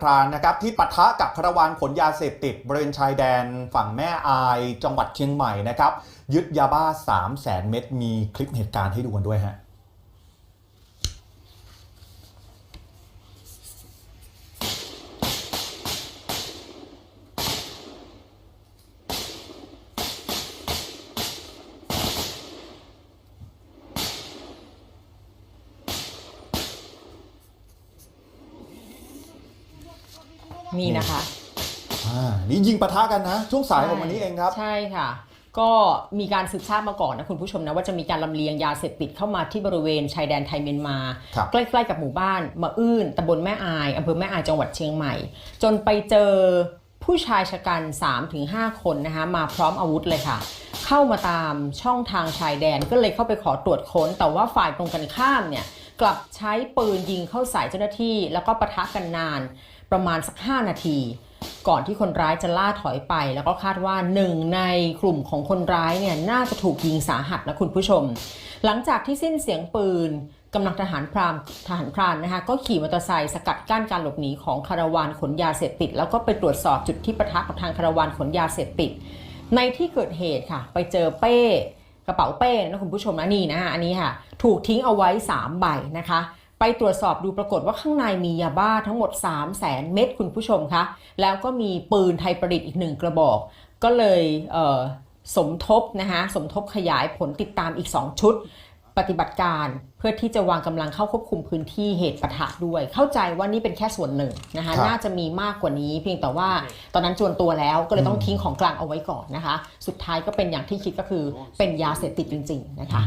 ครานนะครับที่ปะทะกับคาราวานขนยาเสพติดบริเวณชายแดนฝั่งแม่อาย จังหวัดเชียงใหม่นะครับยึดยาบ้า 3 0 0แสนเม็ดมีคลิปเหตุการณ์ให้ดูกันด้วยฮะ นี่นะคะอ่านี่ยิงปะทะกันนะ ช่วงสายของวันนี้เองครับ ใช่ค่ะ ก็มีการสืบทราบมาก่อนนะคุณผู้ชมนะว่าจะมีการลำเลียงยาเสพติดเข้ามาที่บริเวณชายแดนไทยเมียนมา ครับ ใกล้ๆกับหมู่บ้านมะอื้นตำบลแม่อายอำเภอแม่อายจังหวัดเชียงใหม่ จนไปเจอผู้ชายชะกัน 3-5 คนนะคะมาพร้อมอาวุธเลยค่ะ เข้ามาตามช่องทางชายแดนก็เลยเข้าไปขอตรวจค้น แต่ว่าฝ่ายตรงกันข้ามเนี่ย กลับใช้ปืนยิงเข้าใส่เจ้าหน้าที่ แล้วก็ปะทะกันนานประมาณสัก 5 นาที ก่อนที่คนร้ายจะล่าถอยไป แล้วก็คาดว่าหนึ่งในกลุ่มของคนร้ายเนี่ยน่าจะถูกยิงสาหัสนะคุณผู้ชม หลังจากที่สิ้นเสียงปืนกำลังทหารพรามทหารพรานนะคะก็ขี่มอเตอร์ไซค์สกัดกั้นการหลบหนีของคาราวานขนยาเสพติด แล้วก็ไปตรวจสอบจุดที่ปะทะกับทางคาราวานขนยาเสพติด ในที่เกิดเหตุค่ะ ไปเจอเป้ กระเป๋าเป้นะคุณผู้ชมนะนี่นะฮะอันนี้ค่ะถูกทิ้งเอาไว้ 3 ใบนะคะ ไปตรวจสอบดูปรากฏว่าข้างในมียาบ้าทั้งหมด 3 0 0แสนเม็ดคุณผู้ชมคะแล้วก็มีปืนไทยประดิษฐ์อีกหนึ่งกระบอก ก็เลยเสมทบนะคะสมทบขยายผลติดตามอีก 2 ชุด ปฏิบัติการเพื่อที่จะวางกำลังเข้าควบคุมพื้นที่เหตุปะทะด้วย เข้าใจว่านี่เป็นแค่ส่วนหนึ่งนะคะครับน่าจะมีมากกว่านี้ เพียงแต่ว่าตอนนั้นจวนตัวแล้วก็เลยต้องทิ้งของกลางเอาไว้ก่อนนะคะ สุดท้ายก็เป็นอย่างที่คิดก็คือเป็นยาเสพติดจริง ๆ นะคะ